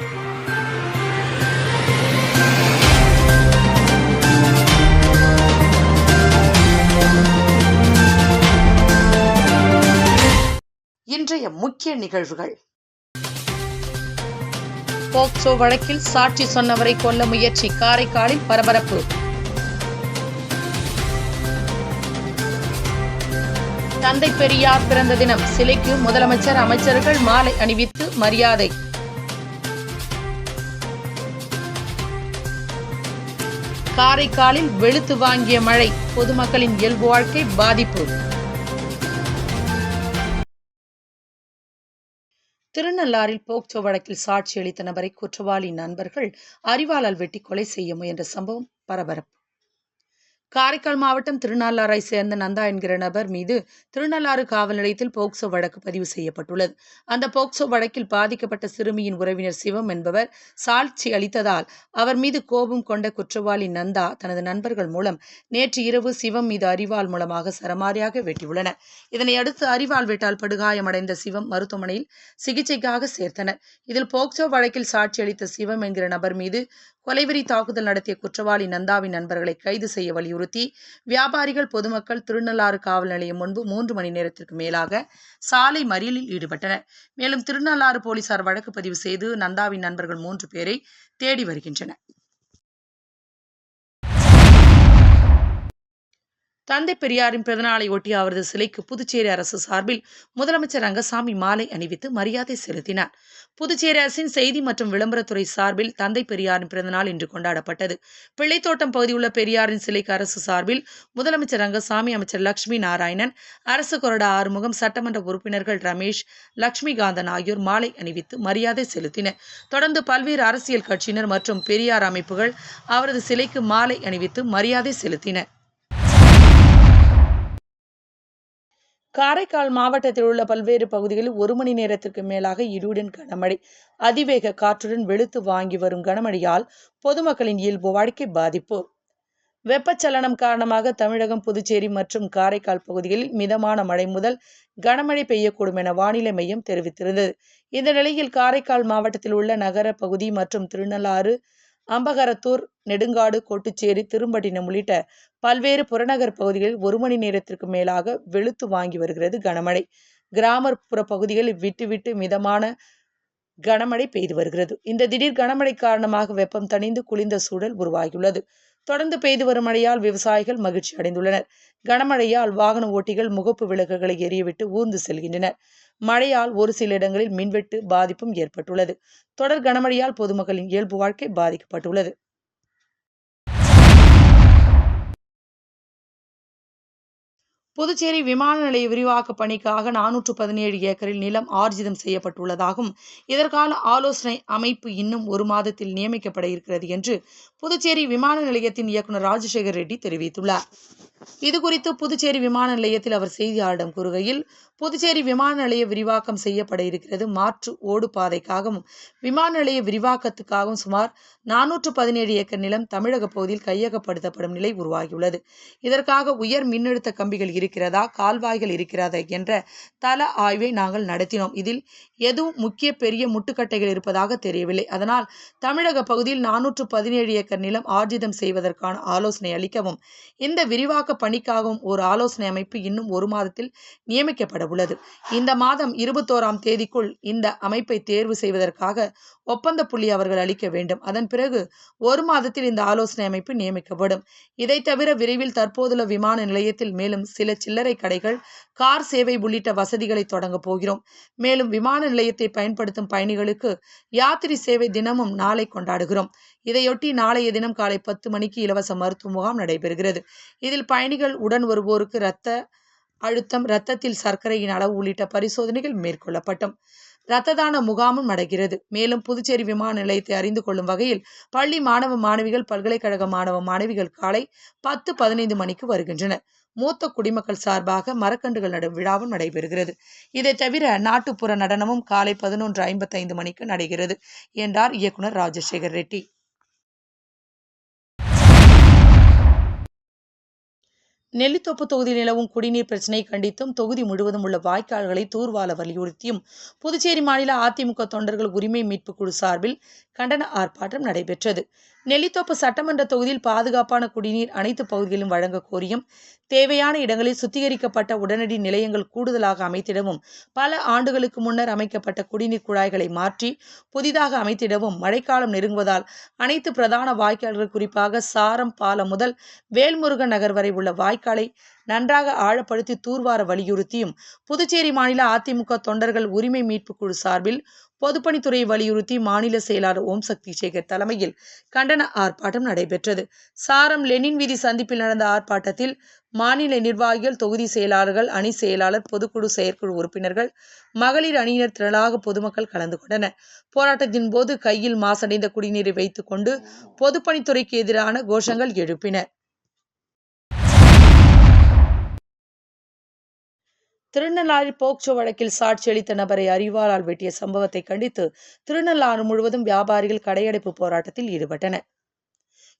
இன்றைய முக்கிய நிகழ்வுகள். போக்சோ வழக்கில் சாட்சி சொன்னவரை கொல்ல முயற்சி காரைக்காலில் பரபரப்பு. தந்தை பெரியார் பிறந்த தினம் சிலைக்கு முதலமைச்சர் அமைச்சர்கள் மாலை அணிவித்து மரியாதை. காரைக்காலில் வெளுத்து வாங்கிய மழை பொதுமக்களின் இயல்பு வாழ்க்கை பாதிப்பு. திருநள்ளாறில் போக்சோ வழக்கில் சாட்சியளித்த நபரை குற்றவாளி நண்பர்கள் அறிவாளால் வெட்டி கொலை செய்ய முயன்ற சம்பவம் பரபரப்பு. காரைக்கால் மாவட்டம் திருநள்ளாரை சேர்ந்த நந்தா என்கிற நபர் மீது திருநள்ளாறு காவல் நிலையத்தில் போக்சோ வழக்கு பதிவு செய்யப்பட்டுள்ளது. அந்த போக்சோ வழக்கில் பாதிக்கப்பட்ட சிறுமியின் உறவினர் சிவம் என்பவர் சாட்சி அளித்ததால் அவர் மீது கோபம் கொண்ட குற்றவாளி நந்தா தனது நண்பர்கள் மூலம் நேற்று இரவு சிவம் மீது அரிவாள் மூலமாக சரமாரியாக வெட்டியுள்ளனர். இதனை அடுத்து அரிவாள் வெட்டால் படுகாயமடைந்த சிவம் மருத்துவமனையில் சிகிச்சைக்காக சேர்த்தனர். இதில் போக்சோ வழக்கில் சாட்சி அளித்த சிவம் என்கிற நபர் மீது கொலைவெறி தாக்குதல் நடத்திய குற்றவாளி நந்தாவின் நண்பர்களை கைது செய்ய வலியுறுத்தி வியாபாரிகள் பொதுமக்கள் திருநள்ளாறு காவல் நிலையம் முன்பு மூன்று மணி நேரத்திற்கு மேலாக சாலை மறியலில் ஈடுபட்டனர். மேலும் திருநள்ளாறு போலீசார் வழக்கு பதிவு செய்து நந்தாவின் நண்பர்கள் மூன்று பேரை தேடி வருகின்றனர். தந்தை பெரியாரின் பிறந்தநாளை ஒட்டி அவரது சிலைக்கு புதுச்சேரி அரசு சார்பில் முதலமைச்சர் ரங்கசாமி மாலை அணிவித்து மரியாதை செலுத்தினார். புதுச்சேரி அரசின் செய்தி மற்றும் விளம்பரத்துறை சார்பில் தந்தை பெரியாரின் பிறந்தநாள் இன்று கொண்டாடப்பட்டது. பிள்ளைத்தோட்டம் பகுதியுள்ள உள்ள பெரியாரின் சிலைக்கு அரசு சார்பில் முதலமைச்சர் ரங்கசாமி அமைச்சர் லட்சுமி நாராயணன் அரசு கொறடா ஆறுமுகம் சட்டமன்ற உறுப்பினர்கள் ரமேஷ் லட்சுமிகாந்தன் ஆகியோர் மாலை அணிவித்து மரியாதை செலுத்தினர். தொடர்ந்து பல்வேறு அரசியல் கட்சியினர் மற்றும் பெரியார் அமைப்புகள் அவரது சிலைக்கு மாலை அணிவித்து மரியாதை செலுத்தினர். காரைக்கால் மாவட்டத்தில் உள்ள பல்வேறு பகுதிகளில் ஒரு மணி நேரத்திற்கு மேலாக இடியுடன் கனமழை. அதிவேக காற்றுடன் வெளுத்து வாங்கி வரும் கனமழையால் பொதுமக்களின் இயல்பு வாழ்க்கை பாதிப்பு. வெப்பச்சலனம் காரணமாக தமிழகம் புதுச்சேரி மற்றும் காரைக்கால் பகுதிகளில் மிதமான மழை முதல் கனமழை பெய்யக்கூடும் என வானிலை மையம் தெரிவித்திருந்தது. இந்த நிலையில் காரைக்கால் மாவட்டத்தில் உள்ள நகர பகுதி மற்றும் திருநள்ளாறு அம்பகரத்தூர் நெடுங்காடு கோட்டுச்சேரி திரும்பட்டினம் உள்ளிட்ட பல்வேறு புறநகர் பகுதிகளில் ஒரு மணி நேரத்திற்கு மேலாக வெளுத்து வாங்கி வருகிறது கனமழை. கிராமப்புற பகுதிகளில் விட்டு விட்டு மிதமான கனமழை பெய்து வருகிறது. இந்த திடீர் கனமழை காரணமாக வெப்பம் தணிந்து குளிர்ந்த சூழல் உருவாகியுள்ளது. தொடர்ந்து பெய்து வரும் மழையால் விவசாயிகள் மகிழ்ச்சி அடைந்துள்ளனர். கனமழையால் வாகன ஓட்டிகள் முகப்பு விளக்குகளை எரியவிட்டு ஊர்ந்து செல்கின்றனர். மழையால் ஒரு சில இடங்களில் மின்வெட்டு பாதிப்பும் ஏற்பட்டுள்ளது. தொடர் கனமழையால் பொதுமக்களின் இயல்பு வாழ்க்கை பாதிக்கப்பட்டுள்ளது. புதுச்சேரி விமான நிலைய விரிவாக்க பணிக்காக நானூற்று பதினேழு ஏக்கரில் நிலம் ஆர்ஜிதம் செய்யப்பட்டுள்ளதாகவும் இதற்கான ஆலோசனை அமைப்பு இன்னும் ஒரு மாதத்தில் நியமிக்கப்பட இருக்கிறது என்று புதுச்சேரி விமான நிலையத்தின் இயக்குநர் ராஜசேகர் ரெட்டி தெரிவித்துள்ளார். இதுகுறித்து புதுச்சேரி விமான நிலையத்தில் அவர் செய்தியாளரிடம் கூறுகையில் புதுச்சேரி விமான நிலைய விரிவாக்கம் செய்யப்பட இருக்கிறது. மாற்று ஓடு பாதைக்காகவும் விமான நிலைய விரிவாக்கத்துக்காகவும் சுமார் நானூற்று பதினேழு ஏக்கர் நிலம் தமிழக பகுதியில் கையகப்படுத்தப்படும் நிலை உருவாகியுள்ளது. இதற்காக உயர் மின்னழுத்த கம்பிகள் இருக்கிறதா கால்வாய்கள் இருக்கிறதா என்ற தல ஆய்வை நாங்கள் நடத்தினோம். இதில் எதுவும் முக்கிய பெரிய முட்டுக்கட்டைகள் இருப்பதாக தெரியவில்லை. அதனால் தமிழக பகுதியில் நானூற்று பதினேழு ஏக்கர் நிலம் ஆர்ஜிதம் செய்வதற்கான ஆலோசனை அளிக்கவும் இந்த விரிவாக்க பணிக்காகவும் ஒரு ஆலோசனை அமைப்பு இன்னும் ஒரு மாதத்தில் நியமிக்கப்பட உள்ளது. இந்த மாதம் இருபத்தோராம் தேதிக்குள் இந்த அமைப்பை தேர்வு செய்வதற்காக ஒப்பந்த புள்ளி அவர்கள் அளிக்க வேண்டும். அதன் பிறகு ஒரு மாதத்தில் இந்த ஆலோசனை அமைப்பு நியமிக்கப்படும். இதை தவிர விரைவில் தற்போதுள்ள விமான நிலையத்தில் மேலும் சில சில்லறை கடைகள் கார் சேவை உள்ளிட்ட வசதிகளை தொடங்கப் போகிறோம். மேலும் விமான நிலையத்தை பயன்படுத்தும் பயணிகளுக்கு யாத்திரை சேவை தினமும் நாளை கொண்டாடுகிறோம். இதையொட்டி நாளைய தினம் காலை பத்து மணிக்கு இலவச மருத்துவ முகாம் நடைபெறுகிறது. இதில் பயணிகள் உடன் வருவோருக்கு இரத்த அழுத்தம் இரத்தத்தில் சர்க்கரையின் அளவு உள்ளிட்ட பரிசோதனைகள் மேற்கொள்ளப்பட்டும். இரத்த தான முகாமும் நடக்கிறது. மேலும் புதுச்சேரி விமான நிலையத்தை அறிந்து கொள்ளும் வகையில் பள்ளி மாணவ மாணவிகள் பல்கலைக்கழக மாணவ மாணவிகள் காலை பத்து பதினைந்து மணிக்கு வருகின்றனர். மூத்த குடிமக்கள் சார்பாக மரக்கன்றுகள் நடும் விழாவும் நடைபெறுகிறது. இதை தவிர நாட்டுப்புற நடனமும் காலை பதினொன்று ஐம்பத்தைந்து மணிக்கு நடைகிறது என்றார் இயக்குனர் ராஜசேகர் ரெட்டி. நெல்லித்தோப்பு தொகுதியில் நிலவும் குடிநீர் பிரச்சினை கண்டித்தும் தொகுதி முழுவதும் உள்ள வாய்க்கால்களை தூர்வார வலியுறுத்தியும் புதுச்சேரி மாநில அதிமுக தொண்டர்கள் உரிமை மீட்பு குழு சார்பில் கண்டன ஆர்ப்பாட்டம் நடைபெற்றது. நெல்லித்தோப்பு சட்டமன்ற தொகுதியில் பாதுகாப்பான குடிநீர் அனைத்து பகுதிகளிலும் வழங்க கோரியும் தேவையான இடங்களில் சுத்திகரிக்கப்பட்ட உடனடி நிலையங்கள் கூடுதலாக அமைத்திடவும் பல ஆண்டுகளுக்கு முன்னர் அமைக்கப்பட்ட குடிநீர் குழாய்களை மாற்றி புதிதாக அமைத்திடவும் மழைக்காலம் நெருங்குவதால் அனைத்து பிரதான வாய்க்கால்கள் குறிப்பாக சாரம் பாலம் முதல் வேல்முருகன் நகர் வரை உள்ள வாய்க்காலை நன்றாக ஆழப்படுத்தி தூர்வார வலியுறுத்தியும் புதுச்சேரி மாநில அதிமுக தொண்டர்கள் உரிமை மீட்பு குழு சார்பில் பொதுப்பணித்துறையை வலியுறுத்தி மாநில செயலாளர் ஓம் சக்தி சேகர் தலைமையில் கண்டன ஆர்ப்பாட்டம் நடைபெற்றது. சாரம் லெனின் வீதி சந்திப்பில் நடந்த ஆர்ப்பாட்டத்தில் மாநில நிர்வாகிகள் தொகுதி செயலாளர்கள் அணி செயலாளர் பொதுக்குழு செயற்குழு உறுப்பினர்கள் மகளிர் அணியினர் திரளாக பொதுமக்கள் கலந்து கொண்டனர். போராட்டத்தின் போது கையில் மாசடைந்த குடிநீரை வைத்துக் கொண்டு பொதுப்பணித்துறைக்கு எதிரான கோஷங்கள் எழுப்பினர். திருநள்ளாறு போக்சோ வழக்கில் சாட்சியளித்த நபரை அறிவாளால் வெட்டிய சம்பவத்தை கண்டித்து திருநள்ளாறு முழுவதும் வியாபாரிகள் கடையடைப்பு போராட்டத்தில் ஈடுபட்டனர்.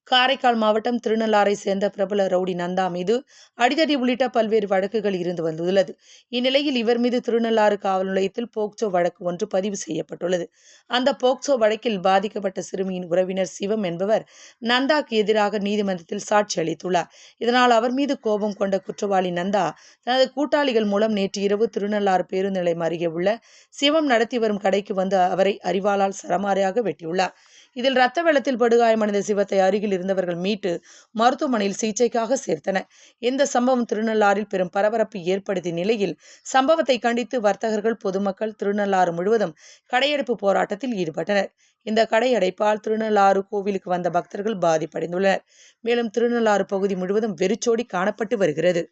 காரைக்கால் மாவட்டம் திருநள்ளாரை சேர்ந்த பிரபல ரவுடி நந்தா மீது அடிதடி உள்ளிட்ட பல்வேறு வழக்குகள் இருந்து வந்துள்ளது. இந்நிலையில் இவர் மீது திருநள்ளாறு காவல் நிலையத்தில் போக்சோ வழக்கு ஒன்று பதிவு செய்யப்பட்டுள்ளது. அந்த போக்சோ வழக்கில் பாதிக்கப்பட்ட சிறுமியின் உறவினர் சிவம் என்பவர் நந்தாக்கு எதிராக நீதிமன்றத்தில் சாட்சி அளித்துள்ளார். இதனால் அவர் மீது கோபம் கொண்ட குற்றவாளி நந்தா தனது கூட்டாளிகள் மூலம் நேற்று இரவு திருநள்ளாறு பேருந்து நிலையம் அருகே உள்ள சிவம் நடத்தி வரும் கடைக்கு வந்து அவரை அறிவாளால் சரமாரியாக வெட்டியுள்ளார். இதில் ரத்த வெள்ளத்தில் படுகாயமடைந்த சிவத்தை அருகில் இருந்தவர்கள் மீட்டு மருத்துவமனையில் சிகிச்சைக்காக சேர்த்தனர். இந்த சம்பவம் திருநள்ளாறில் பெரும் பரபரப்பு ஏற்படுத்திய நிலையில் சம்பவத்தை கண்டித்து வர்த்தகர்கள் பொதுமக்கள் திருநள்ளாறு முழுவதும் கடையடைப்பு போராட்டத்தில் ஈடுபட்டனர். இந்த கடையடைப்பால் திருநள்ளாறு கோவிலுக்கு வந்த பக்தர்கள் பாதிப்படைந்துள்ளனர். மேலும் திருநள்ளாறு பகுதி முழுவதும் வெறிச்சோடி காணப்பட்டு வருகிறது.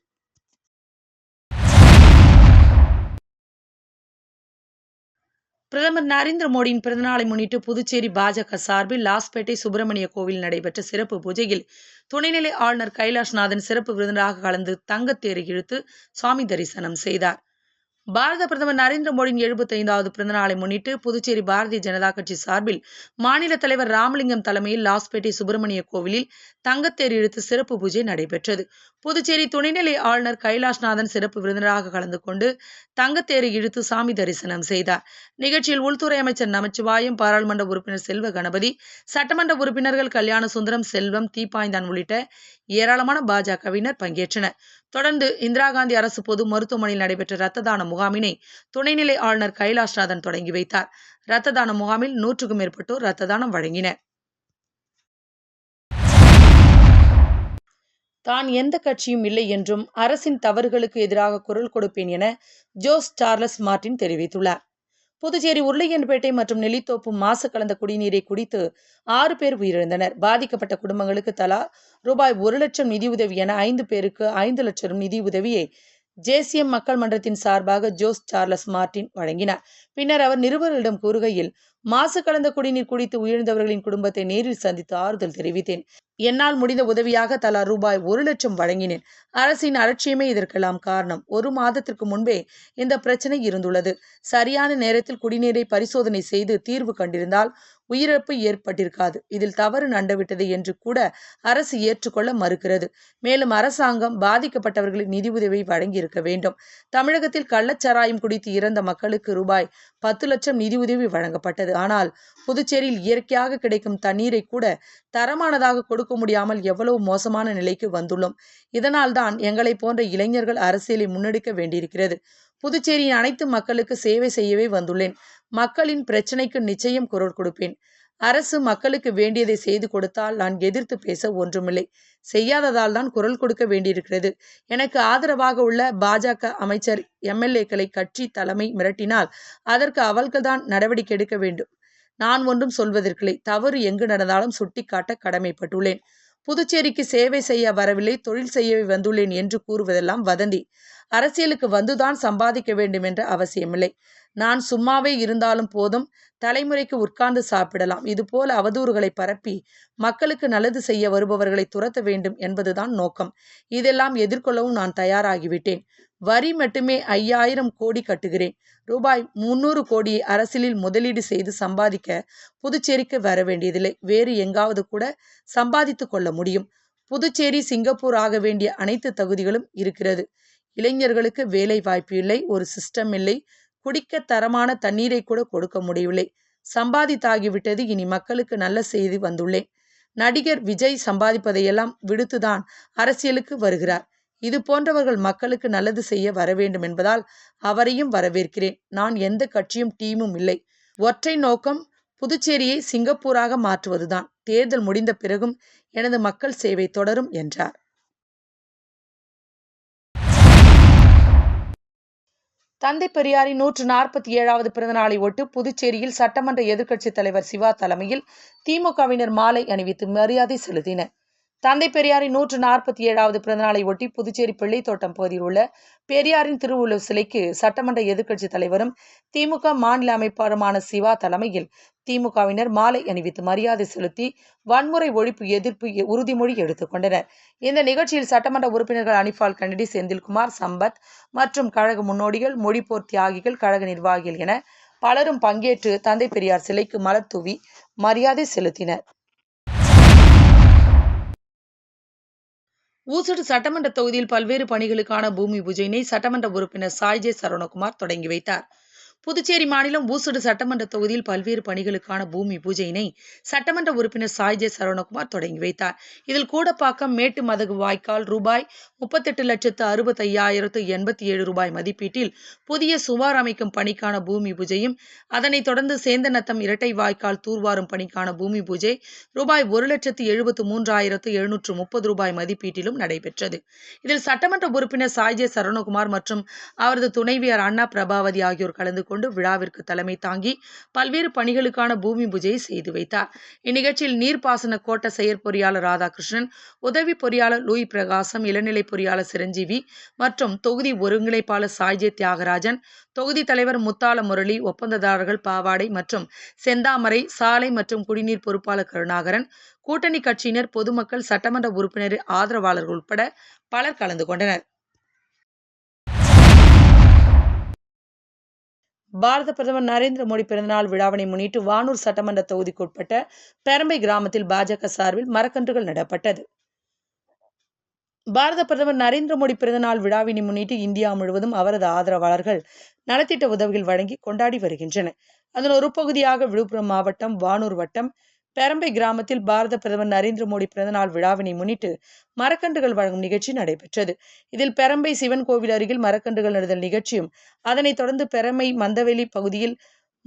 பிரதமர் நரேந்திர மோடியின் பிறந்தநாளை முன்னிட்டு புதுச்சேரி பாஜக சார்பில் லாஸ்பேட்டை சுப்பிரமணிய கோவில் நடைபெற்ற சிறப்பு பூஜையில் துணைநிலை ஆளுநர் கைலாஷ்நாதன் சிறப்பு விருந்தினராக கலந்து தங்கத்தேரை இழுத்து சுவாமி தரிசனம் செய்தார். பாரத பிரதமர் நரேந்திர மோடியின் எழுபத்தைந்தாவது பிறந்தநாளை முன்னிட்டு புதுச்சேரி பாரதிய ஜனதா கட்சி சார்பில் மாநில தலைவர் ராமலிங்கம் தலைமையில் லாஸ்பேட்டை சுப்பிரமணிய கோவிலில் தங்கத்தேர் இழுத்து சிறப்பு பூஜை நடைபெற்றது. புதுச்சேரி துணைநிலை ஆளுநர் கைலாஷ்நாதன் சிறப்பு விருந்தினராக கலந்து கொண்டு தங்கத்தேரை இழுத்து சாமி தரிசனம் செய்தார். நிகழ்ச்சியில் உள்துறை அமைச்சர் நமச்சிவாயம் பாராளுமன்ற உறுப்பினர் செல்வ கணபதி சட்டமன்ற உறுப்பினர்கள் கல்யாண சுந்தரம் செல்வம் தீப்பாய்ந்தான் உள்ளிட்ட ஏராளமான பாஜகவினர் பங்கேற்றனர். தொடர்ந்து இந்திரா காந்தி அரசு பொது மருத்துவமனையில் நடைபெற்ற இரத்த தான முகாமினை துணைநிலை ஆளுநர் கைலாஷ்நாதன் தொடங்கி வைத்தார். இரத்த தான முகாமில் நூற்றுக்கும் மேற்பட்டோர் இரத்த தானம் வழங்கினர். தான் எந்த கட்சியும் இல்லை என்றும் அரசின் தவறுகளுக்கு எதிராக குரல் கொடுப்பேன் என ஜோஸ் சார்லஸ் மார்டின் தெரிவித்துள்ளார். புதுச்சேரி உருளையன்பேட்டை மற்றும் நெல்லித்தோப்பு மாசு கலந்த குடிநீரை குடித்து ஆறு பேர் உயிரிழந்தனர். பாதிக்கப்பட்ட குடும்பங்களுக்கு தலா ரூபாய் ஒரு லட்சம் நிதியுதவி என ஐந்து பேருக்கு ஐந்து லட்சம் நிதியுதவியை ஜேசிஎம் மக்கள் மன்றத்தின் சார்பாக ஜோஸ் சார்லஸ் மார்டின் வழங்கினார். பின்னர் அவர் நிருபர்களிடம் கூறுகையில் மாசு கலந்த குடிநீர் குடித்து உயிர்ந்தவர்களின் குடும்பத்தை நேரில் சந்தித்து ஆறுதல் தெரிவித்தேன். என்னால் முடிந்த உதவியாக தலா ரூபாய் ஒரு லட்சம் வழங்கினேன். அரசின் அலட்சியமே இதற்கெல்லாம் காரணம். ஒரு மாதத்திற்கு முன்பே இந்த பிரச்சனை இருந்துள்ளது. சரியான நேரத்தில் குடிநீரை பரிசோதனை செய்து தீர்வு கண்டிருந்தால் உயிரிழப்பு ஏற்பட்டிருக்காது. இதில் தவறு நண்டவிட்டது என்று கூட அரசு ஏற்றுக்கொள்ள மறுக்கிறது. மேலும் அரசாங்கம் பாதிக்கப்பட்டவர்களின் நிதி உதவி வழங்கியிருக்க வேண்டும். தமிழகத்தில் கள்ளச்சாராயம் குடித்து இறந்த மக்களுக்கு ரூபாய் பத்து லட்சம் நிதி உதவி வழங்கப்பட்டது. ஆனால் புதுச்சேரியில் இயற்கையாக கிடைக்கும் தண்ணீரை கூட தரமானதாக கொடுக்க முடியாமல் எவ்வளவு மோசமான நிலைக்கு வந்துள்ளோம். இதனால்தான் எங்களை போன்ற இளைஞர்கள் அரசியலை முன்னெடுக்க வேண்டியிருக்கிறது. புதுச்சேரியின் அனைத்து மக்களுக்கு சேவை செய்யவே வந்துள்ளேன். மக்களின் பிரச்சனைக்கு நிச்சயம் குரல் கொடுப்பேன். அரசு மக்களுக்கு வேண்டியதை செய்து கொடுத்தால் நான் எதிர்த்து பேச ஒன்றுமில்லை. செய்யாததால் தான் குரல் கொடுக்க வேண்டியிருக்கிறது. எனக்கு ஆதரவாக உள்ள பாஜக அமைச்சர் எம்எல்ஏக்களை கட்சி தலைமை மிரட்டினால் அதற்கு அவர்கள்தான் நடவடிக்கை எடுக்க வேண்டும். நான் ஒன்றும் சொல்வதற்கில்லை. தவறு எங்கு நடந்தாலும் சுட்டிக்காட்ட கடமைப்பட்டுள்ளேன். புதுச்சேரிக்கு சேவை செய்ய வரவில்லை தொழில் செய்யவே வந்துள்ளேன் என்று கூறுவதெல்லாம் வதந்தி. அரசியலுக்கு வந்துதான் சம்பாதிக்க வேண்டும் என்ற அவசியமில்லை. நான் சும்மாவே இருந்தாலும் போதும் தலைமுறைக்கு உட்கார்ந்து சாப்பிடலாம். இதுபோல அவதூறுகளை பரப்பி மக்களுக்கு நல்லது செய்ய வருபவர்களை துரத்த வேண்டும் என்பதுதான் நோக்கம். இதெல்லாம் எதிர்கொள்ளவும் நான் தயாராகிவிட்டேன். வரி மட்டுமே ஐயாயிரம் கோடி கட்டுகிறேன். ரூபாய் முன்னூறு கோடியை அரசியலில் முதலீடு செய்து சம்பாதிக்க புதுச்சேரிக்கு வர வேண்டியதில்லை. வேறு எங்காவது கூட சம்பாதித்து கொள்ள முடியும். புதுச்சேரி சிங்கப்பூர் ஆக வேண்டிய அனைத்து தகுதிகளும் இருக்கிறது. இளைஞர்களுக்கு வேலை வாய்ப்பு இல்லை ஒரு சிஸ்டம் இல்லை குடிக்க தரமான தண்ணீரை கூட கொடுக்க முடியவில்லை. சம்பாதித்தாகிவிட்டது. இனி மக்களுக்கு நல்ல செய்தி வந்துள்ளேன் நடிகர் விஜய் சம்பாதிப்பதையெல்லாம் விடுத்துதான் அரசியலுக்கு வருகிறார். இது போன்றவர்கள் மக்களுக்கு நல்லது செய்ய வர வேண்டும் என்பதால் அவரையும் வரவேற்கிறேன். நான் எந்த கட்சியும் டீமும் இல்லை. ஒற்றை நோக்கம் புதுச்சேரியை சிங்கப்பூராக மாற்றுவதுதான். தேர்தல் முடிந்த பிறகும் எனது மக்கள் சேவை தொடரும் என்றார். தந்தை பெரியாரின் நூற்று நாற்பத்தி ஏழாவது பிறந்தநாளை ஒட்டு புதுச்சேரியில் சட்டமன்ற எதிர்க்கட்சித் தலைவர் சிவா தலைமையில் திமுகவினர் மாலை அணிவித்து மரியாதை செலுத்தினர். தந்தை பெரியாரின் நூற்று நாற்பத்தி ஏழாவது பிறந்தநாளை ஒட்டி புதுச்சேரி பிள்ளைத்தோட்டம் பகுதியில் உள்ள பெரியாரின் திருவுருவ சிலைக்கு சட்டமன்ற எதிர்க்கட்சித் தலைவரும் திமுக மாநில அமைப்பாளருமான சிவா தலைமையில் திமுகவினர் மாலை அணிவித்து மரியாதை செலுத்தி வன்முறை ஒழிப்பு எதிர்ப்பு உறுதிமொழி எடுத்துக்கொண்டனர் இந்த நிகழ்ச்சியில் சட்டமன்ற உறுப்பினர்கள் அனிஃபால் கன்னடி செந்தில்குமார் சம்பத் மற்றும் கழக முன்னோடிகள் மொழிப்போர் தியாகிகள் கழக நிர்வாகிகள் என பலரும் பங்கேற்று தந்தை பெரியார் சிலைக்கு மலர் தூவி மரியாதை செலுத்தினர். ஊசுடு சட்டமன்ற தொகுதியில் பல்வேறு பணிகளுக்கான பூமி பூஜையினை சட்டமன்ற உறுப்பினர் சாய்ஜே சரவணகுமார் தொடங்கி வைத்தார். புதுச்சேரி மாநிலம் ஊசுடு சட்டமன்ற தொகுதியில் பல்வேறு பணிகளுக்கான பூமி பூஜையினை சட்டமன்ற உறுப்பினர் சாய்ஜே சரவணகுமார் தொடங்கி வைத்தார். இதில் கூடப்பாக்கம் மேட்டு மதகு வாய்க்கால் ரூபாய் முப்பத்தெட்டு லட்சத்து அறுபத்தையாயிரத்து எண்பத்தி ஏழு ரூபாய் மதிப்பீட்டில் புதிய சுவார் அமைக்கும் பணிக்கான பூமி பூஜையும் அதனைத் தொடர்ந்து சேந்தநத்தம் இரட்டை வாய்க்கால் தூர்வாரும் பணிக்கான பூமி பூஜை ரூபாய் ஒரு லட்சத்து எழுபத்து மூன்றாயிரத்து எழுநூற்று முப்பது ரூபாய் மதிப்பீட்டிலும் நடைபெற்றது. இதில் சட்டமன்ற உறுப்பினர் சாய்ஜே சரவணகுமார் மற்றும் அவரது துணைவியார் அண்ணா பிரபாவதி ஆகியோர் கலந்து கொண்டு விழாவிற்கு தலைமை தாங்கி பல்வேறு பணிகளுக்கான பூமி பூஜையை செய்து வைத்தார். இந்நிகழ்ச்சியில் நீர்ப்பாசன கோட்ட செயற்பொறியாளர் ராதாகிருஷ்ணன் உதவி பொறியாளர் லூயி பிரகாசம் இளநிலை பொறியாளர் சிரஞ்சீவி மற்றும் தொகுதி ஒருங்கிணைப்பாளர் சாய்ஜே தியாகராஜன் தொகுதி தலைவர் முத்தால முரளி ஒப்பந்ததாரர்கள் பாவாடை மற்றும் செந்தாமரை சாலை மற்றும் குடிநீர் பொறுப்பாளர் கருணாகரன் கூட்டணி கட்சியினர் பொதுமக்கள் சட்டமன்ற உறுப்பினர் ஆதரவாளர்கள் உட்பட பலர் கலந்து கொண்டனர். பாரத பிரதமர் நரேந்திர மோடி பிறந்தநாள் விழாவினை முன்னிட்டு வானூர் சட்டமன்ற தொகுதிக்குட்பட்ட பெரம்பை கிராமத்தில் பாஜக சார்பில் மரக்கன்றுகள் நடப்பட்டது. பாரத பிரதமர் நரேந்திர மோடி பிறந்தநாள் விழாவினை முன்னிட்டு இந்தியா முழுவதும் அவரது ஆதரவாளர்கள் நலத்திட்ட உதவிகள் வழங்கி கொண்டாடி வருகின்றனர். அதன் ஒரு பகுதியாக விழுப்புரம் மாவட்டம் வானூர் வட்டம் பெரம்பை கிராமத்தில் பாரத பிரதமர் நரேந்திர மோடி பிறந்தநாள் விழாவினை முன்னிட்டு மரக்கன்றுகள் வழங்கும் நிகழ்ச்சி நடைபெற்றது. இதில் பெரம்பை சிவன் கோவில் அருகில் மரக்கன்றுகள் நடுதல் நிகழ்ச்சியும் அதனைத் தொடர்ந்து பெரம்பை மந்தவெளி பகுதியில்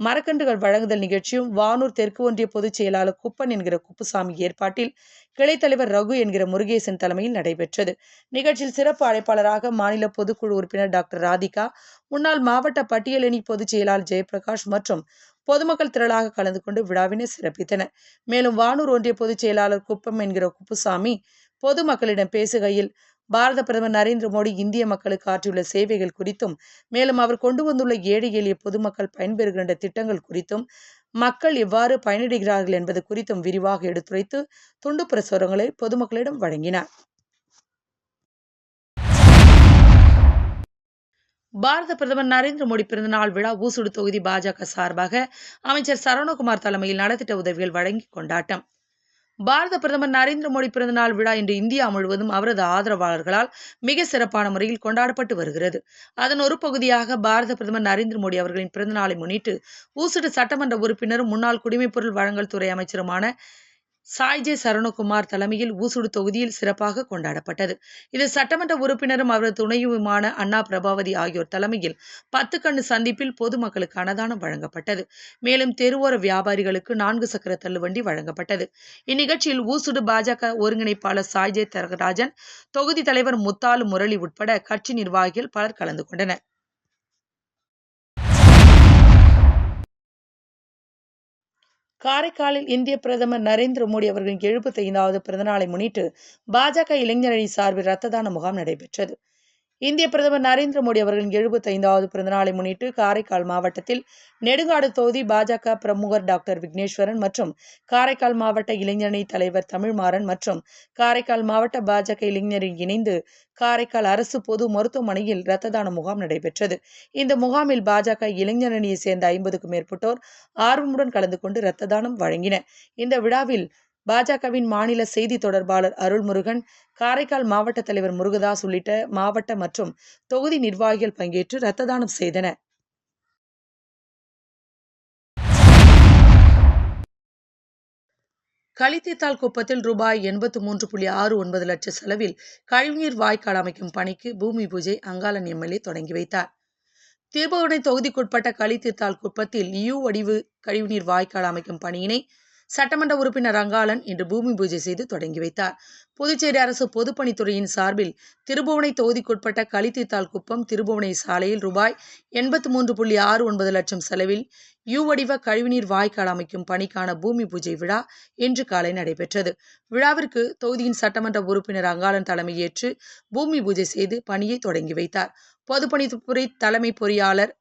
மரக்கன்றுகள் வழங்குதல் நிகழ்ச்சியும் வானூர் தெற்கு ஒன்றிய பொதுச் செயலாளர் குப்பன் என்கிற குப்புசாமி ஏற்பாட்டில் கிளைத்தலைவர் ரகு என்கிற முருகேசன் தலைமையில் நடைபெற்றது. நிகழ்ச்சியில் சிறப்பு அழைப்பாளராக மாநில பொதுக்குழு உறுப்பினர் டாக்டர் ராதிகா முன்னாள் மாவட்ட பட்டியலணி பொதுச் செயலாளர் ஜெயபிரகாஷ் மற்றும் பொதுமக்கள் திரளாக கலந்து கொண்டு விழாவினை சிறப்பித்தனர். மேலும் வானூர் ஒன்றிய பொதுச் செயலாளர் குப்பம் என்கிற குப்புசாமி பொதுமக்களிடம் பேசுகையில் பாரத பிரதமர் நரேந்திர மோடி இந்திய மக்களுக்கு ஆற்றியுள்ள சேவைகள் குறித்தும் மேலும் அவர் கொண்டு வந்துள்ள ஏழை எளிய பொதுமக்கள் பயன்பெறுகின்ற திட்டங்கள் குறித்தும் மக்கள் எவ்வாறு பயனடைகிறார்கள் என்பது குறித்தும் விரிவாக எடுத்துரைத்து துண்டு பிரசுரங்களை பொதுமக்களிடம் வழங்கினார். பாரத பிரதமர் நரேந்திர மோடி பிறந்தநாள் விழா ஊசுடு தொகுதி பாஜக சார்பாக அமைச்சர் சரவணகுமார் தலைமையில் நலத்திட்ட உதவிகள் வழங்கி கொண்டாட்டம். பாரத பிரதமர் நரேந்திர மோடி பிறந்தநாள் விழா இன்று இந்தியா முழுவதும் அவரது ஆதரவாளர்களால் மிக சிறப்பான முறையில் கொண்டாடப்பட்டு வருகிறது. அதன் ஒரு பகுதியாக பாரத பிரதமர் நரேந்திர மோடி அவர்களின் பிறந்தநாளை முன்னிட்டு ஊசுடு சட்டமன்ற உறுப்பினரும் முன்னாள் குடிமைப்பொருள் வழங்கல் துறை அமைச்சருமான சாய்ஜே சரணகுமார் தலைமையில் ஊசுடு தொகுதியில் சிறப்பாக கொண்டாடப்பட்டது. இது சட்டமன்ற உறுப்பினரும் அவரது துணையுமான அண்ணா பிரபாவதி ஆகியோர் தலைமையில் பத்து கண்ணு சந்திப்பில் பொதுமக்களுக்கு அன்னதானம் வழங்கப்பட்டது. மேலும் தெருவோர வியாபாரிகளுக்கு நான்கு சக்கர தள்ளுவண்டி வழங்கப்பட்டது. இந்நிகழ்ச்சியில் ஊசுடு பாஜக ஒருங்கிணைப்பாளர் சாய்ஜே தரகராஜன் தொகுதி தலைவர் முத்தாலு முரளி உட்பட கட்சி நிர்வாகிகள் பலர் கலந்து கொண்டனர். காரைக்காலில் இந்திய பிரதமர் நரேந்திர மோடி அவர்களின் எழுபத்தி ஐந்தாவது பிறந்தநாளை முன்னிட்டு பாஜக இளைஞரணி சார்பில் ரத்த தான முகாம் நடைபெற்றது. இந்திய பிரதமர் நரேந்திர மோடி அவர்களின் எழுபத்தைந்தாவது பிறந்தநாளை முன்னிட்டு காரைக்கால் மாவட்டத்தில் நெடுங்காடு தொகுதி பாஜக பிரமுகர் டாக்டர் விக்னேஸ்வரன் மற்றும் காரைக்கால் மாவட்ட இளைஞரணி தலைவர் தமிழ்மாறன் மற்றும் காரைக்கால் மாவட்ட பாஜக இளைஞரின் இணைந்து காரைக்கால் அரசு பொது மருத்துவமனையில் இரத்த தான முகாம் நடைபெற்றது. இந்த முகாமில் பாஜக இளைஞரணியை சேர்ந்த ஐம்பதுக்கும் மேற்பட்டோர் ஆர்வமுடன் கலந்து கொண்டு இரத்த தானம் வழங்கினர். இந்த விழாவில் பாஜகவின் மாநில செய்தி தொடர்பாளர் அருள்முருகன் காரைக்கால் மாவட்ட தலைவர் முருகதாஸ் உள்ளிட்ட மாவட்ட மற்றும் தொகுதி நிர்வாகிகள் பங்கேற்று இரத்த தானம் செய்தனர். களித்தீத்தால் குப்பத்தில் ரூபாய் எண்பத்து மூன்று புள்ளி ஆறு ஒன்பது லட்ச செலவில் கழிவுநீர் வாய்க்கால் அமைக்கும் பணிக்கு பூமி பூஜை அங்காளன் எம்எல்ஏ தொடங்கி வைத்தார். தீபவனை தொகுதிக்குட்பட்ட களித்தீர்த்தால் குப்பத்தில் யூ வடிவு கழிவுநீர் வாய்க்கால் அமைக்கும் பணியினை சட்டமன்ற உறுப்பினர் ரங்காளன் இன்று பூமி பூஜை செய்து தொடங்கி வைத்தார். புதுச்சேரி அரசு பொதுப்பணித்துறையின் சார்பில் திருபுவனை தொகுதிக்குட்பட்ட களித்தீர்த்தால் குப்பம் திருபுவனை சாலையில் ரூபாய் எண்பத்து மூன்று புள்ளி ஆறு ஒன்பது லட்சம் செலவில் யூ வடிவ கழிவுநீர் வாய்க்கால் அமைக்கும் பணிக்கான பூமி பூஜை விழா இன்று காலை நடைபெற்றது. விழாவிற்கு தொகுதியின் சட்டமன்ற உறுப்பினர் அங்காளன் தலைமையேற்று பூமி பூஜை செய்து பணியை தொடங்கி வைத்தார். பொதுப்பணித்துறை தலைமை பொறியாளர்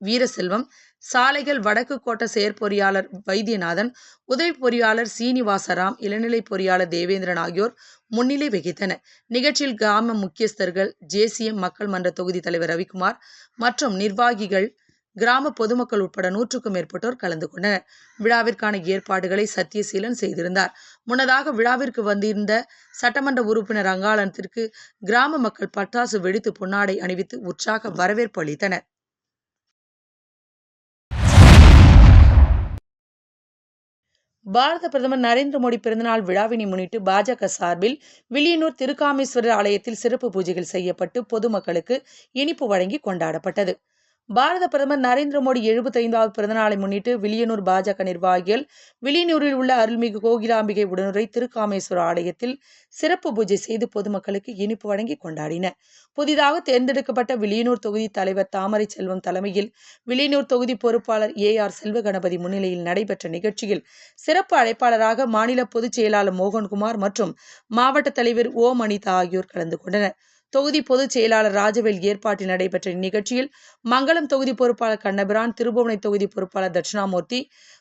வீரசெல்வம் சாலைகள் வடக்கு கோட்ட செயற்பொறியாளர் வைத்தியநாதன் உதவி பொறியாளர் சீனிவாசராம் இளநிலை பொறியாளர் தேவேந்திரன் ஆகியோர் முன்னிலை வகித்தனர். நிகழ்ச்சியில் கிராம முக்கியஸ்தர்கள் ஜேசிஎம் மக்கள் மன்ற தொகுதி தலைவர் ரவிக்குமார் மற்றும் நிர்வாகிகள் கிராம பொதுமக்கள் உட்பட நூற்றுக்கும் மேற்பட்டோர் கலந்து கொண்டனர். விழாவிற்கான ஏற்பாடுகளை சத்தியசீலன் செய்திருந்தார். முன்னதாக விழாவிற்கு வந்திருந்த சட்டமன்ற உறுப்பினர் அங்காளத்திற்கு கிராம மக்கள் பட்டாசு வெடித்து பொன்னாடை அணிவித்து உற்சாக வரவேற்பு அளித்தனர். பாரத பிரதமர் நரேந்திர மோடி பிறந்தநாள் விழாவினை முன்னிட்டு பாஜக சார்பில் வில்லியனூர் திருக்காமேஸ்வரர் ஆலயத்தில் சிறப்பு பூஜைகள் செய்யப்பட்டு பொதுமக்களுக்கு இனிப்பு வழங்கி கொண்டாடப்பட்டது. பாரத பிரதமர் நரேந்திர மோடி எழுபத்தைந்தாவது பிறந்தநாளை முன்னிட்டு வில்லியனூர் பாஜக நிர்வாகிகள் வில்லியனூரில் உள்ள அருள்மிகு கோகிலாம்பிகை உடனுரை திருக்காமேஸ்வர ஆலயத்தில் சிறப்பு பூஜை செய்து பொதுமக்களுக்கு இனிப்பு வழங்கி கொண்டாடினர். புதிதாக தேர்ந்தெடுக்கப்பட்ட வில்லியனூர் தொகுதி தலைவர் தாமரை செல்வம் தலைமையில் வில்லியனூர் தொகுதி பொறுப்பாளர் ஏ ஆர் செல்வ கணபதி முன்னிலையில் நடைபெற்ற நிகழ்ச்சியில் சிறப்பு அழைப்பாளராக மாநில பொதுச் செயலாளர் மோகன்குமார் மற்றும் மாவட்ட தலைவர் ஓ மணிதா ஆகியோர் கலந்து கொண்டனர். தொகுதி பொதுச் செயலாளர் ராஜவேல் ஏற்பாட்டில் நடைபெற்ற இந்நிகழ்ச்சியில் மங்களம் தொகுதி பொறுப்பாளர் கண்ணபிரான் திருபுவனை தொகுதி பொறுப்பாளர் தட்சிணாமூர்த்தி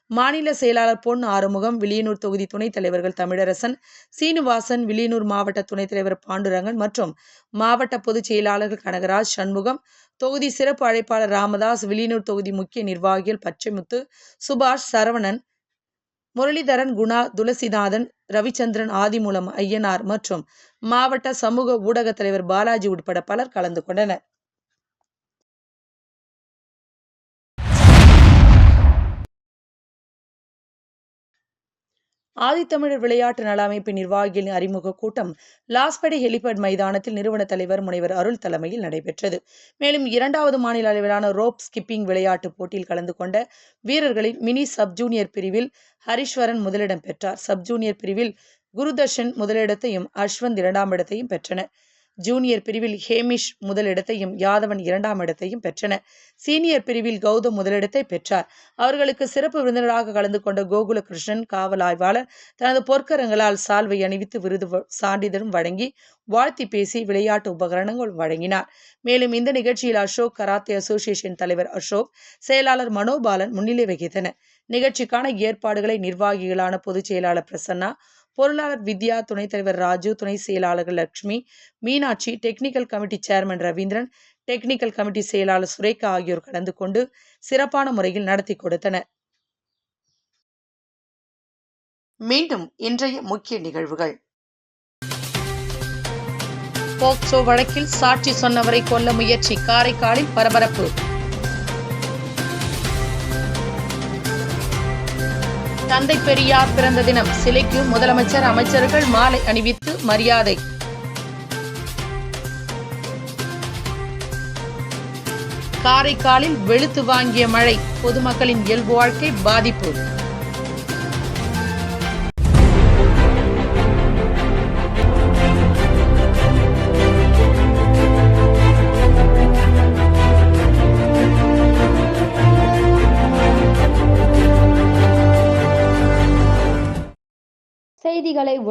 மாநில செயலாளர் பொன் ஆறுமுகம் விளியனூர் தொகுதி துணைத் தலைவர்கள் தமிழரசன் சீனிவாசன் விளியனூர் மாவட்ட துணைத் தலைவர் பாண்டுரங்கன் மற்றும் மாவட்ட பொதுச் செயலாளர்கள் கனகராஜ் சண்முகம் தொகுதி சிறப்பு அழைப்பாளர் ராமதாஸ் விளியனூர் தொகுதி முக்கிய நிர்வாகிகள் பச்சைமுத்து சுபாஷ் சரவணன் முரளிதரன் குணா துளசிநாதன் ரவிச்சந்திரன் ஆதிமூலம் ஐயனார் மற்றும் மாவட்ட சமூக ஊடக தலைவர் பாலாஜி உட்பட பலர் கலந்து கொண்டனர். ஆதித்தமிழர் விளையாட்டு நல அமைப்பின் நிர்வாகிகளின் அறிமுக கூட்டம் லாஸ்பேட்டை ஹெலிபேட் மைதானத்தில் நிறுவன தலைவர் முனைவர் அருள் தலைமையில் நடைபெற்றது. மேலும் இரண்டாவது மாநில அளவிலான ரோப் ஸ்கிப்பிங் விளையாட்டு போட்டியில் கலந்து கொண்ட வீரர்களின் மினி சப் ஜூனியர் பிரிவில் ஹரீஸ்வரன் முதலிடம் பெற்றார். சப் ஜூனியர் பிரிவில் குருதர்ஷன் முதலிடத்தையும் அஸ்வந்த் இரண்டாம் இடத்தையும் பெற்றனர். ஜூனியர் பிரிவில் ஹேமிஷ் முதலிடத்தையும் யாதவன் இரண்டாம் இடத்தையும் பெற்றனர் சீனியர் பிரிவில் கௌதம் முதலிடத்தை பெற்றார். அவர்களுக்கு சிறப்பு விருந்தினராக கலந்து கொண்ட கோகுல கிருஷ்ணன் காவல் ஆய்வாளர் தனது பொற்கரங்களால் சால்வை அணிவித்து விருது சான்றிதழும் வழங்கி வாழ்த்தி பேசி விளையாட்டு உபகரணங்கள் வழங்கினார். மேலும் இந்த நிகழ்ச்சியில் அசோக் கராத்தே அசோசியேஷன் தலைவர் அசோக் செயலாளர் மனோபாலன் முன்னிலை வகித்தனர். நிகழ்ச்சிக்கான ஏற்பாடுகளை நிர்வாகிகளான பொதுச் செயலாளர் பிரசன்னா பொருளாளர் வித்யா துணைத் தலைவர் ராஜு துணை செயலாளர்கள் Lakshmi Meenakshi technical committee chairman Ravindran technical committee செயலாளர் சுரேகா ஆகியோர் கலந்து கொண்டு சிறப்பான முறையில் நடத்தி கொடுத்தனர். மீண்டும் இன்றைய முக்கிய நிகழ்வுகள். போக்சோ வழக்கில் சாட்சி சொன்னவரை கொல்ல முயற்சி காரைக்காலில் பரபரப்பு. தந்தை பெரியார் பிறந்த தினம். சிலைக்கு முதலமைச்சர் அமைச்சர்கள் மாலை அணிவித்து மரியாதை. காரைக்காலில் வெளுத்து வாங்கிய மழை. பொதுமக்களின் இயல்பு வாழ்க்கை பாதிப்பு.